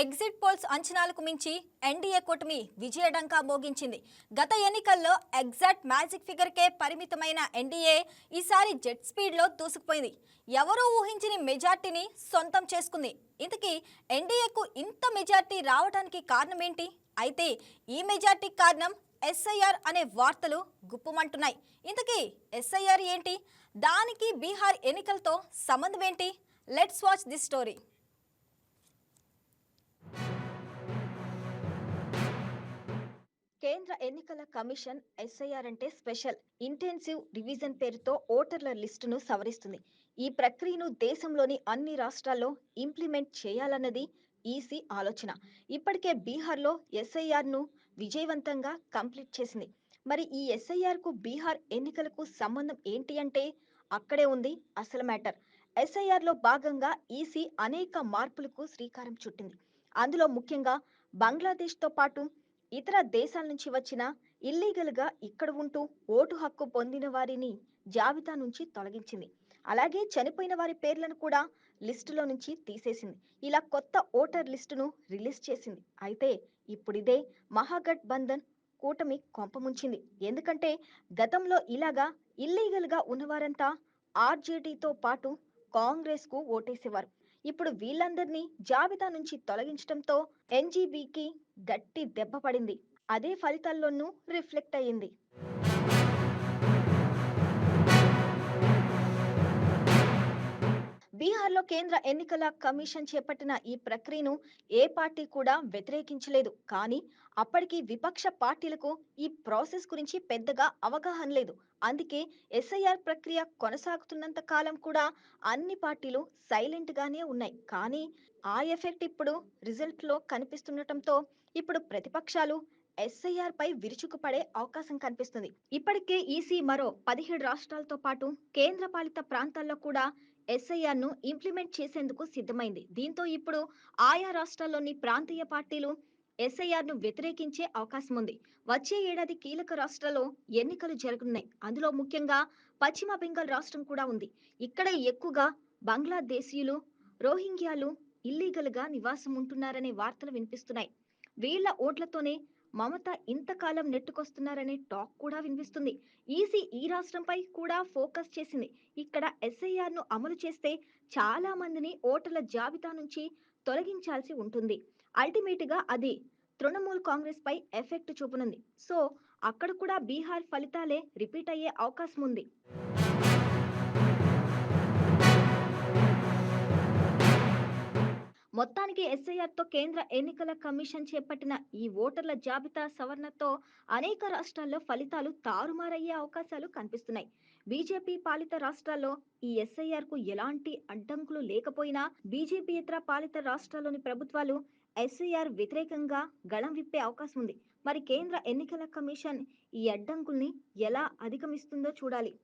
Exit polls అంచనాలకు మించి NDA కూటమి విజయడంకా మోగించింది. గత ఎన్నికల్లో ఎగ్జాక్ట్ మ్యాజిక్ ఫిగర్కే పరిమితమైన ఎన్డీఏ ఈసారి జెట్ స్పీడ్లో దూసుకుపోయింది. ఎవరూ ఊహించని మెజార్టీని సొంతం చేసుకుంది. ఇంతకీ ఎన్డీఏకు ఇంత మెజార్టీ రావడానికి కారణం ఏంటి అయితే ఈ మెజార్టీ కారణం ఎస్ఐఆర్ అనే వార్తలు గుప్పుమంటున్నాయి. ఇంతకీ ఎస్ఐఆర్ ఏంటి? దానికి బీహార్ ఎన్నికలతో సంబంధం ఏంటి లెట్స్ వాచ్ దిస్ స్టోరీ. కేంద్ర ఎన్నికల కమిషన్ ఎస్ఐఆర్ అంటే స్పెషల్. ఇంటెన్సివ్ రివిజన్ పేరుతో ఓటర్ల లిస్టును సవరిస్తుంది. ఈ ప్రక్రియను దేశంలోని అన్ని రాష్ట్రాల్లో ఇంప్లిమెంట్ చేయాలన్నది ఈసీ ఆలోచన. ఇప్పటికే బీహార్లో ఎస్ఐఆర్ను విజయవంతంగా కంప్లీట్ చేసింది. మరి ఈ ఎస్ఐఆర్కు బీహార్ ఎన్నికలకు సంబంధం ఏంటి అంటే అక్కడే ఉంది అసలు మ్యాటర్. ఎస్ఐఆర్లో భాగంగా ఈసీ అనేక మార్పులకు శ్రీకారం చుట్టింది. అందులో ముఖ్యంగా బంగ్లాదేశ్తో పాటు ఇతర దేశాల నుంచి వచ్చిన ఇల్లీగల్గా ఇక్కడ ఉంటూ ఓటు హక్కు పొందిన వారిని జాబితా నుంచి తొలగించింది. అలాగే చనిపోయిన వారి పేర్లను కూడా లిస్టులో నుంచి తీసేసింది. ఇలా కొత్త ఓటర్ లిస్టును రిలీజ్ చేసింది. అయితే ఇప్పుడిదే మహాగఠ్ బంధన్ కూటమి కొంపముంచింది ఎందుకంటే గతంలో ఇలాగా ఇల్లీగల్గా ఉన్నవారంతా ఆర్జేడీతో పాటు కాంగ్రెస్కు ఓటేసేవారు. ఇప్పుడు వీళ్ళందరినీ జాబితా నుంచి తొలగించడంతో ఎన్జీబీకి గట్టి దెబ్బ పడింది. అదే ఫలితాల్లోనూ రిఫ్లెక్ట్ అయ్యింది. కేంద్ర ఎన్నికల కమిషన్ చేపట్టిన ఈ ప్రక్రియను ఏ పార్టీ కూడా వ్యతిరేకించలేదు. కానీ అప్పటికి విపక్ష పార్టీలకు ఈ ప్రాసెస్ గురించి పెద్దగా అవగాహన లేదు. అందుకే ఎస్ఐఆర్ ప్రక్రియ కొనసాగుతున్నంత కాలం కూడా అన్ని పార్టీలు సైలెంట్ గానే ఉన్నాయి. కానీ ఆ ఎఫెక్ట్ ఇప్పుడు రిజల్ట్లో కనిపిస్తుండటంతో ఇప్పుడు ప్రతిపక్షాలు ఎస్ఐఆర్ పై విరుచుకుపడే అవకాశం కనిపిస్తుంది. ఇప్పటికే ఈసీ మరో పదిహేడు రాష్ట్రాలతో పాటు కేంద్రపాలిత ప్రాంతాల్లో కూడా ఎస్ఐఆర్ను ఇంప్లిమెంట్ చేసేందుకు సిద్ధమైంది. దీంతో ఇప్పుడు ఆయా రాష్ట్రాల్లోని ప్రాంతీయ పార్టీలు ఎస్ఐఆర్ను వ్యతిరేకించే అవకాశం ఉంది. వచ్చే ఏడాది కీలక రాష్ట్రాల్లో ఎన్నికలు జరగనున్నాయి. అందులో ముఖ్యంగా పశ్చిమ బెంగాల్ రాష్ట్రం కూడా ఉంది. ఇక్కడ ఎక్కువగా బంగ్లాదేశీయులు రోహింగ్యాలు ఇల్లీగల్గా నివాసం ఉంటున్నారనే వార్తలు వినిపిస్తున్నాయి. వీళ్ళ ఓట్లతోనే మమత ఇంతకాలం నెట్టుకొస్తున్నారనే టాక్ కూడా వినిపిస్తుంది. ఈసీ ఈ రాష్ట్రంపై కూడా ఫోకస్ చేసింది. ఇక్కడ ఎస్ఐఆర్ను అమలు చేస్తే చాలా మందిని ఓటర్ల జాబితా నుంచి తొలగించాల్సి ఉంటుంది. అల్టిమేట్గా అది తృణమూల్ కాంగ్రెస్ పై ఎఫెక్ట్ చూపనుంది. సో అక్కడ కూడా బీహార్ ఫలితాలే రిపీట్ అయ్యే అవకాశం ఉంది మొత్తానికి ఎస్ఐఆర్తో కేంద్ర ఎన్నికల కమిషన్ చేపట్టిన ఈ ఓటర్ల జాబితా సవరణతో అనేక రాష్ట్రాల్లో ఫలితాలు తారుమారయ్యే అవకాశాలు కనిపిస్తున్నాయి. బీజేపీ పాలిత రాష్ట్రాల్లో ఈ ఎస్ఐఆర్కు ఎలాంటి అడ్డంకులు లేకపోయినా బీజేపీ ఇతర పాలిత రాష్ట్రాల్లోని ప్రభుత్వాలు ఎస్ఐఆర్ వ్యతిరేకంగా గళం విప్పే అవకాశం ఉంది. మరి కేంద్ర ఎన్నికల కమిషన్ ఈ అడ్డంకుల్ని ఎలా అధిగమిస్తుందో చూడాలి.